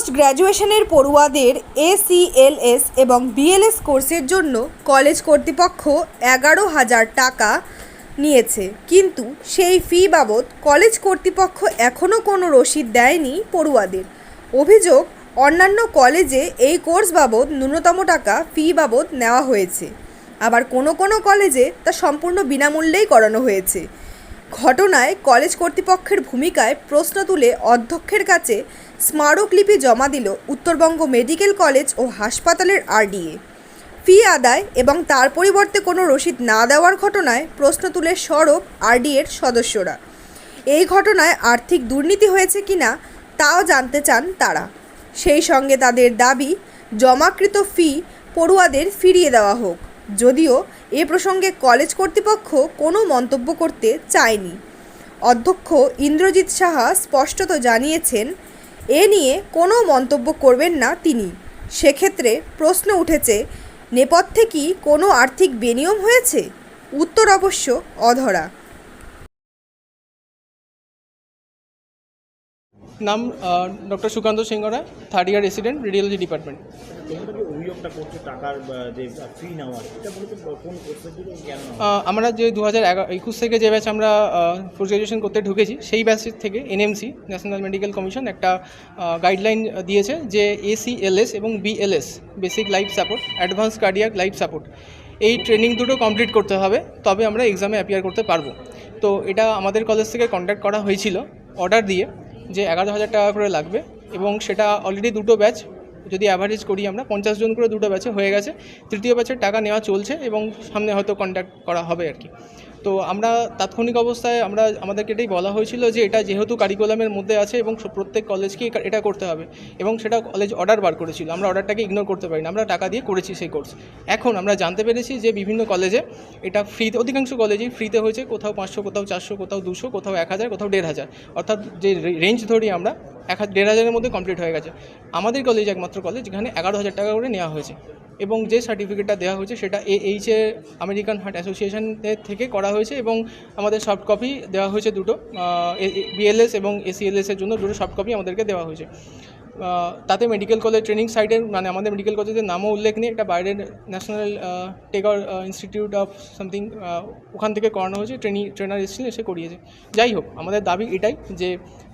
Post গ্র্যাজুয়েশনের পড়ুয়াদের এসিএলএস এবং BLS কোর্সের জন্য কলেজ কর্তৃপক্ষ এগারো হাজার টাকা নিয়েছে। কিন্তু সেই ফি বাবদ কলেজ কর্তৃপক্ষ এখনও কোনো রসিদ দেয়নি পড়ুয়াদের। অভিযোগ, অন্যান্য কলেজে এই কোর্স বাবদ ন্যূনতম টাকা ফি বাবদ নেওয়া হয়েছে। আবার কোনো কোনো কলেজে তা সম্পূর্ণ বিনামূল্যেই করানো হয়েছে। ঘটনায় কলেজ কর্তৃপক্ষের ভূমিকায় প্রশ্ন তুলে অধ্যক্ষের কাছে স্মারকলিপি জমা দিল উত্তরবঙ্গ মেডিকেল কলেজ ও হাসপাতালের আরডিএ। ফি আদায় এবং তার পরিবর্তে কোনো রসিদ না দেওয়ার ঘটনায় প্রশ্ন তুলে সরব আরডিএর সদস্যরা। এই ঘটনায় আর্থিক দুর্নীতি হয়েছে কিনা তাও জানতে চান তারা। সেই সঙ্গে তাদের দাবি, জমাকৃত ফি পড়ুয়াদের ফিরিয়ে দেওয়া হোক। যদিও এ প্রসঙ্গে কলেজ কর্তৃপক্ষ কোনো মন্তব্য করতে চায়নি। অধ্যক্ষ ইন্দ্রজিৎ সাহা স্পষ্টত জানিয়েছেন, এ নিয়ে কোনো মন্তব্য করবেন না তিনি। সেক্ষেত্রে প্রশ্ন উঠেছে, নেপথ্যে কি কোনো আর্থিক বেনিয়ম হয়েছে? উত্তর অবশ্য অধরা। নাম doctor Sukanta Singha Roy third year resident radiology department আমরা যে দু হাজার একুশ থেকে যে ব্যাচ আমরা পোস্ট গ্রাজুয়েশন করতে ঢুকেছি সেই ব্যাচের থেকে এনএমসি ন্যাশনাল মেডিকেল কমিশন একটা গাইডলাইন দিয়েছে যে এসিএলএস এবং BLS basic life support advance cardiac life support এই ট্রেনিং দুটো কমপ্লিট করতে হবে তবে আমরা এক্সামে অ্যাপিয়ার করতে পারব। তো এটা আমাদের কলেজ থেকে কন্ট্যাক্ট করা হয়েছিল অর্ডার দিয়ে। যে এগারো হাজার টাকা করে লাগবে এবং সেটা অলরেডি দুটো ব্যাচ যদি অ্যাভারেজ করি আমরা, পঞ্চাশ জন করে দুটো ব্যাচে হয়ে গেছে। তৃতীয় ব্যাচের টাকা নেওয়া চলছে এবং সামনে হয়তো কন্ট্যাক্ট করা হবে আর কি। তো আমরা তাৎক্ষণিক অবস্থায় আমরা, আমাদেরকে এটাই বলা হয়েছিল যে এটা যেহেতু কারিকুলামের মধ্যে আছে এবং প্রত্যেক কলেজকে এটা করতে হবে এবং সেটা কলেজ অর্ডার বার করেছিল। আমরা অর্ডারটাকে ইগনোর করতে পারি না আমরা টাকা দিয়ে করেছি সেই কোর্স এখন আমরা জানতে পেরেছি যে বিভিন্ন কলেজে এটা ফ্রিতে অধিকাংশ কলেজেই ফ্রিতে হয়েছে। কোথাও পাঁচশো, কোথাও চারশো, কোথাও দুশো, কোথাও এক হাজার, কোথাও দেড় হাজার। অর্থাৎ যে রেঞ্জ ধরি আমরা, এক হাজার দেড় হাজারের মধ্যে কমপ্লিট হয়ে গেছে। আমাদের কলেজ একমাত্র কলেজ যেখানে এগারো হাজার টাকা করে নেওয়া হয়েছে। এবং যে সার্টিফিকেটটা দেওয়া হয়েছে সেটা এ এইচে আমেরিকান হার্ট অ্যাসোসিয়েশনের থেকে করা হয়েছে এবং আমাদের সফট কপি দেওয়া হয়েছে দুটো বিএলএস এবং এসিএলএসের জন্য দুটো সফট কপি আমাদেরকে দেওয়া হয়েছে। তাতে মেডিকেল কলেজ ট্রেনিং সাইটের মানে আমাদের মেডিকেল কলেজের নামও উল্লেখ নেই, একটা বাইরের ন্যাশনাল টেকার ইনস্টিটিউট অফ সামথিং ওখান থেকে করানো হয়েছে ট্রেনিং ট্রেনার এসেছিলেন এসে করিয়েছে। যাই হোক, আমাদের দাবি এটাই যে,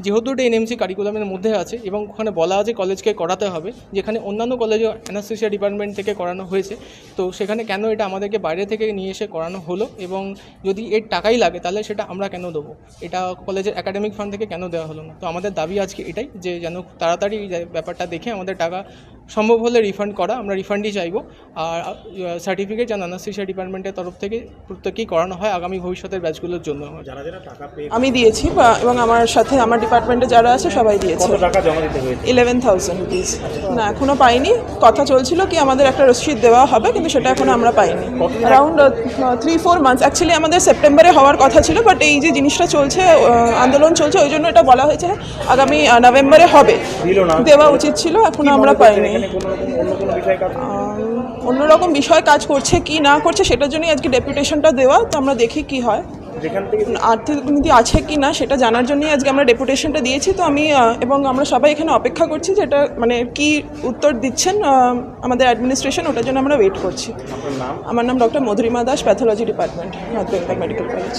যেহেতু এটা এনএমসি কারিকুলামের মধ্যে আছে এবং ওখানে বলা আছে কলেজকে করাতে হবে, যেখানে অন্যান্য কলেজে অ্যানাস্থেসিয়া ডিপার্টমেন্ট থেকে করানো হয়েছে, তো সেখানে কেন এটা আমাদেরকে বাইরে থেকে নিয়ে এসে করানো হলো এবং যদি এর টাকাই লাগে, তাহলে সেটা আমরা কেন দেবো? এটা কলেজের একাডেমিক ফান্ড থেকে কেন দেওয়া হলো না? তো আমাদের দাবি আজকে এটাই যে, যেন তাড়াতাড়ি এই ব্যাপারটা দেখে আমাদের টাকা সম্ভব হলে রিফান্ড করা আমরা রিফান্ডই চাইব। আর সার্টিফিকেট যেন অ্যানাস্থেসিয়া ডিপার্টমেন্টের তরফ থেকে প্রত্যেকেই করানো হয় আগামী ভবিষ্যতের ব্যাচগুলোর জন্য। যারা যারা টাকা পেয়ে আমি দিয়েছি এবং আমার সাথে আমার ডিপার্টমেন্টে যারা আছে সবাই দিয়েছে। কত টাকা জমা দিতে হয়েছে? ইলেভেন থাউজেন্ড রুপিস না এখনও পাইনি। কথা চলছিল কি আমাদের একটা রসিদ দেওয়া হবে কিন্তু সেটা এখনও আমরা পাইনি। Around three four months actually আমাদের সেপ্টেম্বরে হওয়ার কথা ছিল বাট এই যে জিনিসটা চলছে আন্দোলন চলছে ওই জন্য এটা বলা হয়েছে আগামী নভেম্বরে হবে। দেওয়া উচিত ছিল এখনও আমরা পাইনি। অন্যরকম বিষয় কাজ করছে? কি না করছে সেটার জন্যই আজকে ডেপুটেশনটা দেওয়া তো আমরা দেখি কি হয়। আর্থিক দুর্নীতি আছে কি না সেটা জানার জন্যই আজকে আমরা ডেপুটেশনটা দিয়েছি তো আমি এবং আমরা সবাই এখানে অপেক্ষা করছি যে এটা মানে কি উত্তর দিচ্ছেন আমাদের অ্যাডমিনিস্ট্রেশন ওটার জন্য আমরা ওয়েট করছি। আমার নাম doctor Madhurima Das pathology department north Bengal medical college